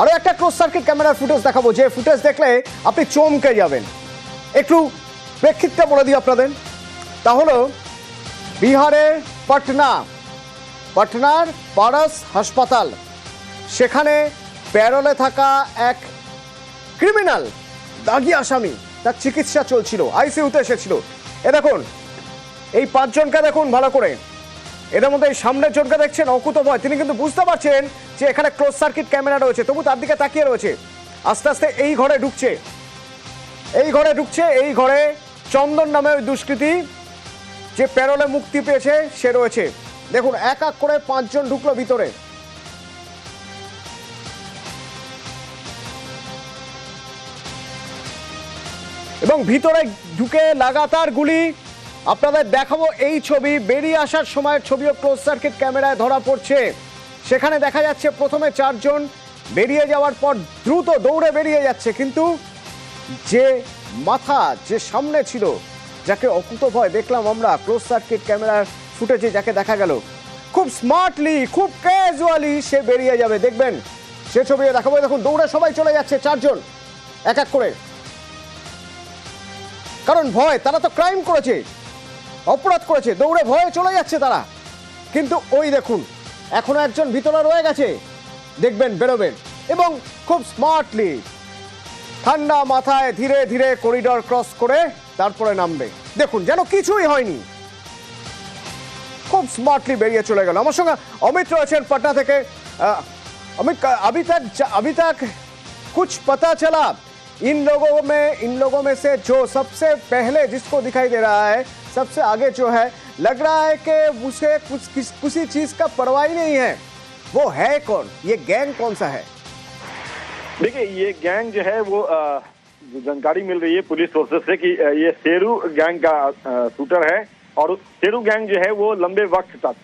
আরও একটা close circuit ক্যামেরার ফুটেজ দেখাবো, যে ফুটেজ দেখলে আপনি চমকে যাবেন। একটু প্রেক্ষিতটা বলে দিই আপনাদের। তা হলো বিহারের পাটনা, পাটনার পারাস হাসপাতাল, সেখানে প্যারোলে থাকা এক ক্রিমিনাল দাগি আসামি, তার চিকিৎসা চলছিল আইসিইউতে এসেছিল। এ দেখুন, এই পাঁচজনকে দেখুন ভালো করে। এদের মধ্যে এই সামনের জনকে দেখছেন অকুত ভয় তিনি কিন্তু বুঝতে পারছেন যে এখানে ক্লোজ সার্কিট ক্যামেরা রয়েছে, তবু তার দিকে তাকিয়ে রয়েছে। আস্তে আস্তে এই ঘরে ঢুকছে। এই ঘরে ঢুকছে, এই ঘরে চন্দন নামে ওই দুষ্কৃতী, যে প্যারোলে মুক্তি পেয়েছে, সে রয়েছে। দেখুন, এক এক করে পাঁচজন ঢুকলো ভিতরে। এবং ভিতরে ঢুকে লাগাতার গুলি। আপনাদের দেখাবো এই ছবি। বেরিয়ে আসার সময় ছবিও ক্লোজ সার্কিট ক্যামেরায় ধরা পড়ছে। সেখানে দেখা যাচ্ছে প্রথমে চারজন বেরিয়ে যাওয়ার পর দ্রুত দৌড়ে বেরিয়ে যাচ্ছে, কিন্তু যে মাথা, যে সামনে ছিল, যাকে অকুত ভয় দেখলাম আমরা ক্লোজ সার্কিট ক্যামেরার ফুটেজে যাকে দেখা গেল, খুব স্মার্টলি খুব ক্যাজুয়ালি সে বেরিয়ে যাবে। দেখবেন, সে ছবি দেখাবো। দেখুন, দৌড়ে সবাই চলে যাচ্ছে, চারজন, এক এক করে। কারণ ভয়, তারা তো ক্রাইম করেছে, অপরাধ করেছে, দৌড়ে ভয়ে চলে যাচ্ছে তারা। কিন্তু ওই দেখুন এখনো একজন ভিতরে রয়ে গেছে দেখবেন বেরোবেন এবং খুব স্মার্টলি ঠান্ডা মাথায় ধীরে ধীরে করিডর ক্রস করে তারপরে নামবে দেখুন যেন কিছুই হয়নি খুব স্মার্টলি বেরিয়ে চলে গেল আমার সঙ্গে অমিত রয়েছেন পাটনা থেকে আহ, अमित का- अभी तक अभी तक कुछ पता चला इन लोगों में इन लोगों में से जो सबसे पहले जिसको दिखाई दे रहा है सबसे आगे जो है लग रहा है कि उसे कुछ, किस, किसी चीज़ का परवाह ही नहीं है। वो है कौन? ये गैंग कौन सा है? देखिए, ये गैंग जो है वो जानकारी मिल रही है पुलिस फोर्सेस से कि ये शेरू गैंग का शूटर है और शेरू गैंग जो है वो लंबे वक्त तक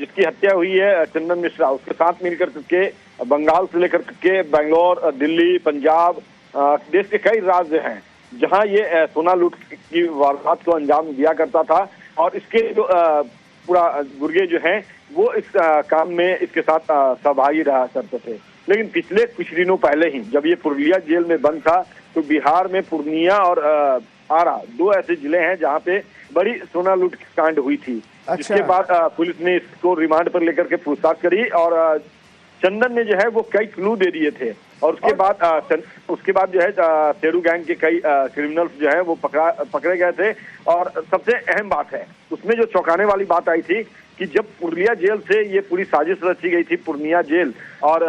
जिसकी हत्या हुई है चंदन मिश्रा। उसके साथ मिलकर के बंगाल से लेकर के बेंगलोर दिल्ली, पंजाब देश के कई राज्य हैं, जहाँ ये सोना लूट की वारदात को अंजाम दिया करता था। और इसके जो पूरा गुर्गे जो है वो इस अ, काम में इसके साथ सहभागी रहा करते थे लेकिन पिछले कुछ दिनों पहले ही जब ये पुरुलिया जेल में बंद था तो बिहार में पूर्णिया और आरा दो ऐसे ज़िले हैं जहाँ पे बड़ी सोना लूट कांड हुई थी अच्छा। जिसके बाद पुलिस ने इसको रिमांड पर लेकर के पूछताछ करी और चंदन ने जो है वो कई क्लू दे दिए थे। और उसके और- बाद अ, चंद- उसके बाद जो है शेरू गैंग के कई क्रिमिनल्स जो है वो पकड़ा पकड़े गए थे। और सबसे अहम बात है उसमें जो चौंकाने वाली बात आई थी कि जब पूर्णिया जेल से ये पूरी साजिश रची गई थी पूर्णिया जेल और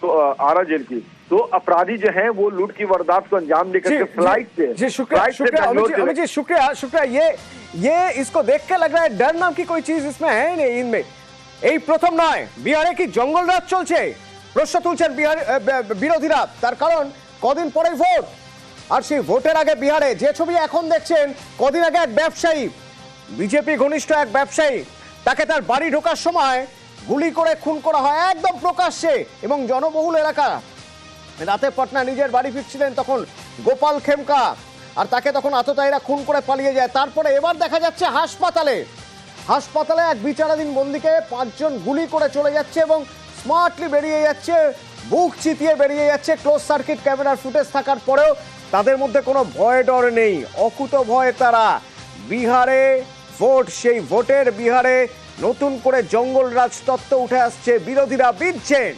तो, आरा जेल की तो अपराधी जो है वो लूट की वारदात को अंजाम देकर के फ़्लाइट से जी शुक्रिया शुक्रिया शुक्रिया शुक्रिया ये ये इसको देख के लग रहा है डर नाम की कोई चीज़ इसमें है नहीं इनमें। এই প্রথম নয়, বিহারে কি জঙ্গল রাজ চলছে? প্রশ্ন তুলছেন বিহার বিরোধীরা। তার কারণ, কদিন পরেই ভোট। আর সেই ভোটের আগে বিহারে যে ছবি এখন দেখছেন, কদিন আগে এক ব্যবসায়ী, বিজেপি ঘনিষ্ঠ এক ব্যবসায়ী, তাকে তার বাড়ি ঢোকার সময় গুলি করে খুন করা হয় একদম প্রকাশ্যে এবং জনবহুল এলাকা। রাতে পাটনা নিজের বাড়ি ফিরছিলেন তখন গোপাল খেমকা, আর তাকে তখন আততায়ীরা খুন করে পালিয়ে যায়। তারপরে এবার দেখা যাচ্ছে হাসপাতালে। হাসপাতালে এক বিচারাধীন বন্দিকে পাঁচজন গুলি করে চলে যাচ্ছে এবং স্মার্টলি বেরিয়ে যাচ্ছে, বুক চিতিয়ে বেরিয়ে যাচ্ছে। ক্লোজ সার্কিট ক্যামেরার ফুটেজ থাকার পরেও তাদের মধ্যে কোনো ভয় ডর নেই, অকুত ভয় তারা। বিহারে ভোট, সেই ভোটের বিহারে নতুন করে জঙ্গল রাজতত্ত্ব উঠে আসছে, বিরোধীরা বিধছেন।